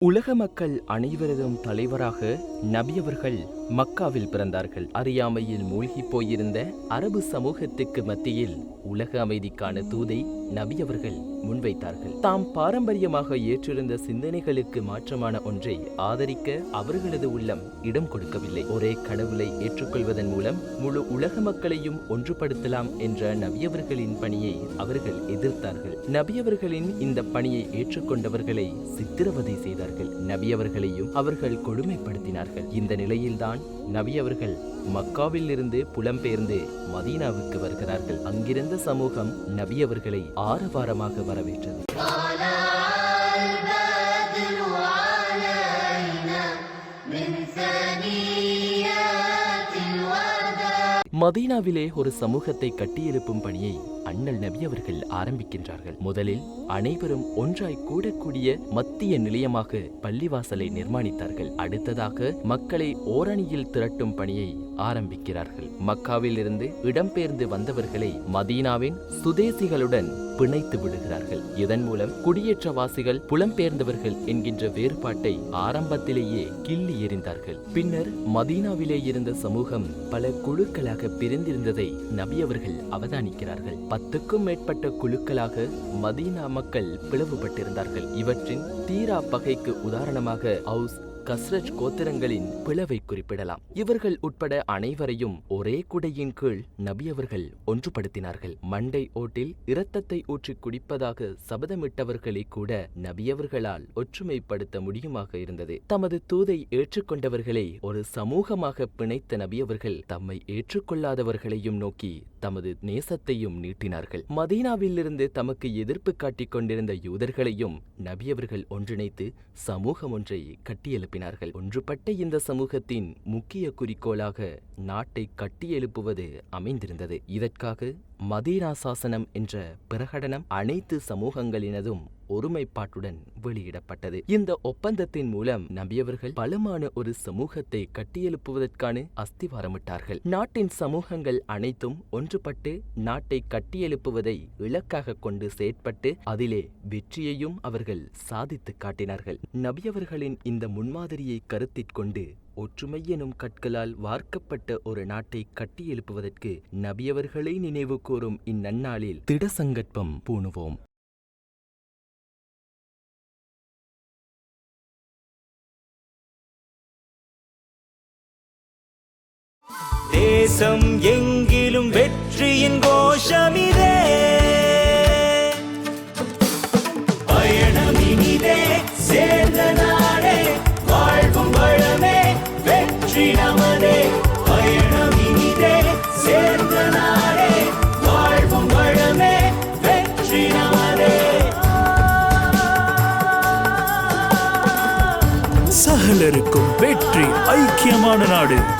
உலக மக்கள் அனைவரதும் தலைவராக நபியவர்கள் மக்காவில் பிறந்தார்கள். அறியாமையில் மூழ்கிப் போயிருந்த அரபு சமூகத்துக்கு மத்தியில் உலக அமைதிக்கான தூதை நபி அவர்கள் முன்வைத்தார்கள். தாம் பாரம்பரியமாக ஏற்றிருந்த சிந்தனைகளுக்கு மாற்றமான ஒன்றை ஆதரிக்க அவர்களது உள்ளம் இடம் கொடுக்கவில்லை. ஒரே கடவுளை ஏற்றுக்கொள்வதன் மூலம் முழு உலக மக்களையும் ஒன்றுபடுத்தலாம் என்ற நபியவர்களின் பணியை அவர்கள் எதிர்த்தார்கள். நபியவர்களின் இந்த பணியை ஏற்றுக்கொண்டவர்களை சித்திரவதை செய்தார்கள். நபியவர்களையும் அவர்கள் கொடுமைப்படுத்தினார்கள். இந்த நிலையில்தான் நபியவர்கள் மக்காவில் இருந்து புலம்பெயர்ந்து மதீனாவுக்கு வருகிறார்கள். அங்கிருந்த சமூகம் நபியவர்களை ஆரவாரமாக வரவேற்றது. மதீனாவிலே ஒரு சமூகத்தை கட்டியெழுப்பும் பணியை அண்ணல் நபி அவர்கள் ஆரம்பிக்கின்றார்கள். முதலில் அனைவரும் ஒன்றாய் கூடக்கூடிய மத்திய நிலையமாக பள்ளிவாசலை நிர்மாணித்தார்கள். அடுத்ததாக மக்களை ஓரணியில் திரட்டும் பணியை ஆரம்பிக்கிறார்கள். மக்காவில் இருந்து இடம்பெயர்ந்து வந்தவர்களை மதீனாவின் சுதேசிகளுடன் பிணைத்து விடுகிறார்கள். இதன் மூலம் குடியேற்றவாசிகள் புலம்பெயர்ந்தவர்கள் என்கின்ற வேறுபாட்டை ஆரம்பத்திலேயே கிள்ளி எறிந்தார்கள். பின்னர் மதீனாவிலே இருந்த சமூகம் பல குழுக்களாக பிரிந்திருந்ததை நபி அவர்கள் அவதானிக்கிறார்கள். பத்துக்கும் மேற்பட்ட குழுக்களாக மதீனா மக்கள் பிளவுபட்டிருந்தார்கள். இவற்றின் தீரா பகைக்கு உதாரணமாக ஹவுஸ் கஸ்ரஜ் கோத்திரங்களின் பிளவை குறிப்பிடலாம். இவர்கள் உட்பட அனைவரையும் ஒரே குடையின் கீழ் நபி அவர்கள் ஒன்றுபடுத்தினார்கள். மண்டை ஓட்டில் இரத்தத்தை ஊற்றி குடிப்பதாக சபதமிட்டவர்களை கூட நபியவர்களால் ஒற்றுமைப்படுத்த முடியுமாக இருந்தது. தமது தூதை ஏற்றுக்கொண்டவர்களை ஒரு சமூகமாக பிணைத்த நபியவர்கள் தம்மை ஏற்றுக்கொள்ளாதவர்களையும் நோக்கி தமது நேசத்தையும் நீட்டினார்கள். மதீனாவிலிருந்து தமக்கு எதிர்ப்பு காட்டிக் கொண்டிருந்த யூதர்களையும் நபியவர்கள் ஒன்றிணைத்து சமூகம் ஒன்றை கட்டியெழுப்பினார்கள். ஒன்றுபட்ட இந்த சமூகத்தின் முக்கிய குறிக்கோளாக நாட்டை கட்டியெழுப்புவது அமைந்திருந்தது. இதற்காக மதீனா சாசனம் என்ற பிரகடனம் அனைத்து சமூகங்களினதும் ஒருமைப்பாட்டுடன் வெளியிடப்பட்டது. இந்த ஒப்பந்தத்தின் மூலம் நபியவர்கள் பலமான ஒரு சமூகத்தை கட்டியெழுப்புவதற்கான அஸ்திவாரமிட்டார்கள். நாட்டின் சமூகங்கள் அனைத்தும் ஒன்றுபட்டு நாட்டை கட்டியெழுப்புவதை இலக்காக கொண்டு செயற்பட்டு அதிலே வெற்றியையும் அவர்கள் சாதித்து காட்டினார்கள். நபியவர்களின் இந்த முன்மாதிரியை கருத்திற்கொண்டு ஒற்றுமை எனும் கற்களால் வார்க்கப்பட்ட ஒரு நாட்டை கட்டியெழுப்புவதற்கு நபியவர்களை நினைவு கூறும் இந்நன்னாளில் திடசங்கற்பம் பூணுவோம். தேசம் எங்கிலும் வெற்றியின் கோஷமிதே. பயணம் இனிதே சேர்ந்த நாடே வாழ்வும் வளமே வெற்றி நமதே. பயணம் இனிதே சேர்ந்த நாடே வாழ்வும் வளமே வெற்றி நமதே. சகலருக்கும் வெற்றி ஐக்கியமான நாடு.